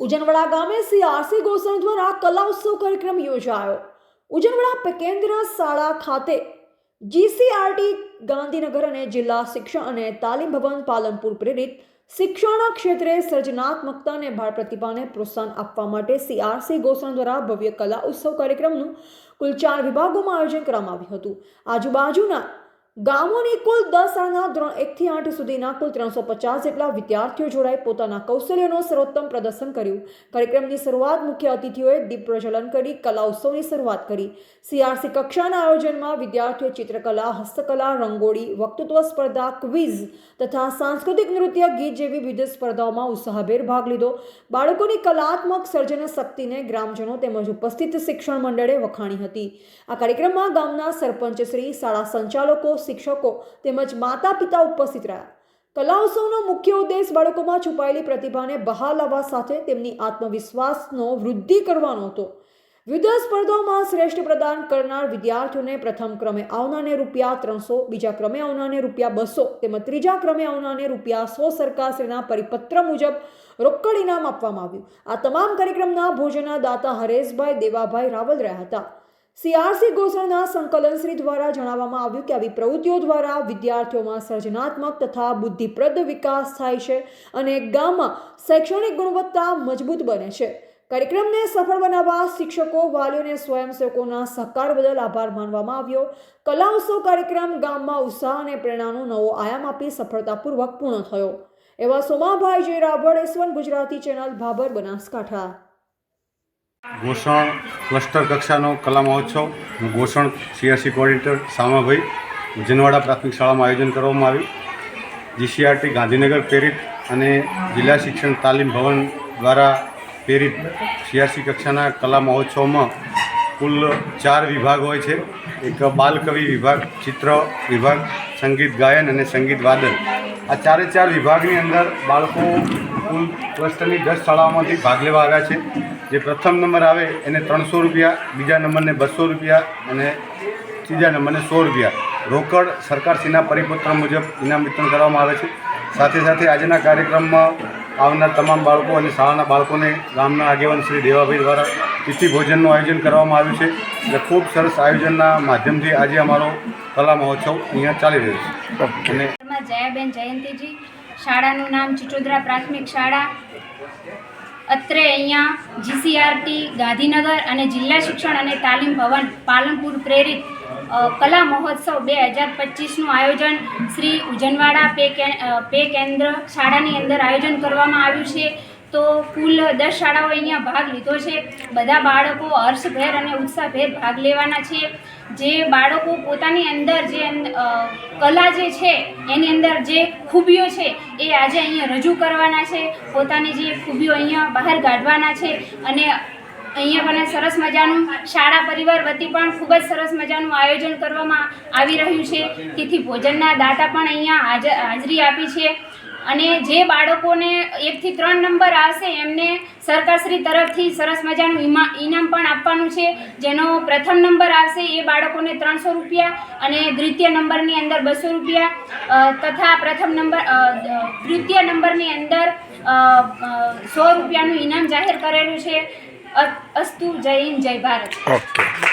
ઉજનવાડા ગામે શ્રી આરસી ગોસણ દ્વારા કલા ઉત્સવ કાર્યક્રમ યોજાયો. ઉજનવડા પેકેન્દ્ર શાળા ખાતે જીસીઆરટી, ગાંધીનગર અને જિલ્લા શિક્ષણ અને તાલીમ ભવન પાલનપુર પ્રેરિત શિક્ષણના ક્ષેત્રે સર્જનાત્મકતા અને બાળ પ્રતિભાને પ્રોત્સાહન આપવા માટે સીઆરસી ગોસણ દ્વારા ભવ્ય કલા ઉત્સવ કાર્યક્રમનું કુલ ચાર વિભાગોમાં આયોજન કરવામાં આવ્યું હતું. આજુબાજુના ગામોની કુલ દસ શાળાના ધોરણ એકથી આઠ સુધીના કુલ ત્રણસો પચાસ જેટલા વિદ્યાર્થીઓ જોડાઈ પોતાના કૌશલ્યનો સર્વોત્તમ પ્રદર્શન કર્યું. કાર્યક્રમની શરૂઆત મુખ્ય અતિથિઓએ દીપ પ્રજ્વલન કરી, કલા ઉત્સવની શરૂઆત કરી. સીઆરસી કક્ષાના આયોજનમાં વિદ્યાર્થીઓએ ચિત્રકલા, હસ્તકલા, રંગોળી, વક્તૃત્વ સ્પર્ધા, ક્વિઝ તથા સાંસ્કૃતિક નૃત્ય, ગીત જેવી વિવિધ સ્પર્ધાઓમાં ઉત્સાહભેર ભાગ લીધો. બાળકોની કલાત્મક સર્જન શક્તિને ગ્રામજનો તેમજ ઉપસ્થિત શિક્ષણ મંડળે વખાણી હતી. આ કાર્યક્રમમાં ગામના સરપંચ શ્રી, શાળા સંચાલકો શિક્ષકો તેમજ માતા પિતા ઉપસ્થિત રહ્યા. કલા ઉત્સવનો મુખ્ય ઉદ્દેશ બાળકોમાં છુપાયેલી પ્રતિભાને બહાર લાવવા સાથે તેમની આત્મવિશ્વાસનો વૃદ્ધિ કરવાનો હતો. વિવિધ સ્પર્ધાઓમાં શ્રેષ્ઠ પ્રદાન કરનાર વિદ્યાર્થીઓને પ્રથમ ક્રમે આવનારને રૂપિયા ત્રણસો, બીજા ક્રમે આવનારને રૂપિયા બસો તેમજ ત્રીજા ક્રમે આવનારને રૂપિયા સો સરકારશ્રીના પરિપત્ર મુજબ રોકડ ઇનામ આપવામાં આવ્યું. આ તમામ કાર્યક્રમના ભોજનના દાતા હરેશભાઈ દેવાભાઈ રાવલ રહ્યા હતા. સીઆરસી ઘોષણાના સંકલનશ્રી દ્વારા જણાવવામાં આવ્યું કે આવી પ્રવૃત્તિઓ દ્વારા વિદ્યાર્થીઓમાં સર્જનાત્મક તથા બુદ્ધિપ્રદ વિકાસ થાય છે અને ગામમાં શૈક્ષણિક ગુણવત્તા મજબૂત બને છે. કાર્યક્રમને સફળ બનાવવા શિક્ષકો વાલીઓ અને સ્વયંસેવકોના સહકાર બદલ આભાર માનવામાં આવ્યો. કલા ઉત્સવ કાર્યક્રમ ગામમાં ઉત્સાહ અને પ્રેરણાનો નવો આયામ આપી સફળતાપૂર્વક પૂર્ણ થયો. એવા Somabhai Jay Raval S one Gujarati channel Bhabar Banaskantha. Gosan cluster કક્ષાનો કલા મહોત્સવ હું ગોસણ સીઆરસી કોઓર્ડિનેટર સામાભાઈ ઉજનવાડા પ્રાથમિક શાળામાં આયોજન કરવામાં આવ્યું. જીસીઆરટી ગાંધીનગર પ્રેરિત અને જિલ્લા શિક્ષણ તાલીમ ભવન દ્વારા પ્રેરિત સીઆરસી કક્ષાના કલા મહોત્સવમાં કુલ ચાર વિભાગ હોય છે. એક બાલકવિ વિભાગ, ચિત્ર વિભાગ, સંગીત ગાયન અને સંગીત વાદન. આ ચારે ચાર વિભાગની અંદર બાળકો કુલ ક્લસ્ટરની દસ શાળાઓમાંથી ભાગ લેવા આવ્યા છે. જે પ્રથમ નંબર આવે એને ત્રણસો રૂપિયા બીજા નંબરને બસો રૂપિયા અને ત્રીજા નંબરને સો રૂપિયા. રોકડ સરકારશ્રીના પરિપત્ર મુજબ ઇનામ વિતરણ કરવામાં આવે છે. સાથે સાથે આજના કાર્યક્રમમાં આવનાર તમામ બાળકો અને શાળાના બાળકોને ગામના આગેવાન શ્રી દેવાભાઈ દ્વારા તિથિ ભોજનનું આયોજન કરવામાં આવ્યું છે એટલે ખૂબ સરસ આયોજનના માધ્યમથી આજે અમારો કલા મહોત્સવ અહીંયા ચાલી રહ્યો છે. અને જયાબેન જયંતીજી શાળાનું નામ ચિચોદરા પ્રાથમિક શાળા અત્રે અહીંયા જીસીઆરટી ગાંધીનગર અને જિલ્લા શિક્ષણ અને તાલીમ ભવન પાલનપુર પ્રેરિત કલા મહોત્સવ બે હજાર પચીસનું આયોજન શ્રી ઉજનવાડા પે પે કેન્દ્ર શાળાની અંદર આયોજન કરવામાં આવ્યું છે. તો કુલ દસ શાળાઓ અહીંયા ભાગ લીધો છે. બધા બાળકો હર્ષભેર અને ઉત્સાહભેર ભાગ લેવાના છે. જે બાળકો પોતાની અંદર જે કલા જે છે, એની અંદર જે ખૂબીઓ છે, એ આજે અહીંયા રજૂ કરવાના છે. પોતાની જે ખૂબીઓ અહીંયા બહાર કાઢવાના છે અને અહીંયા પણ સરસ મજાનું શાળા પરિવાર વતી પણ ખૂબ જ સરસ મજાનું આયોજન કરવામાં આવી રહ્યું છે. તેથી ભોજનના દાતા પણ અહીંયા હાજરી આપી છે. અને જે બાળકોને એકથી ત્રણ નંબર આવશે, એમને સરકારશ્રી તરફથી સરસ મજાનું ઇનામ પણ આપવાનું છે. જેનો પ્રથમ નંબર આવશે એ બાળકોને ત્રણસો રૂપિયા અને દ્વિતીય નંબરની અંદર બસો રૂપિયા. તથા પ્રથમ નંબર તૃતીય નંબરની અંદર સો રૂપિયાનું ઇનામ જાહેર કરેલું છે. અસ્તુ જય હિન્દ, જય ભારત.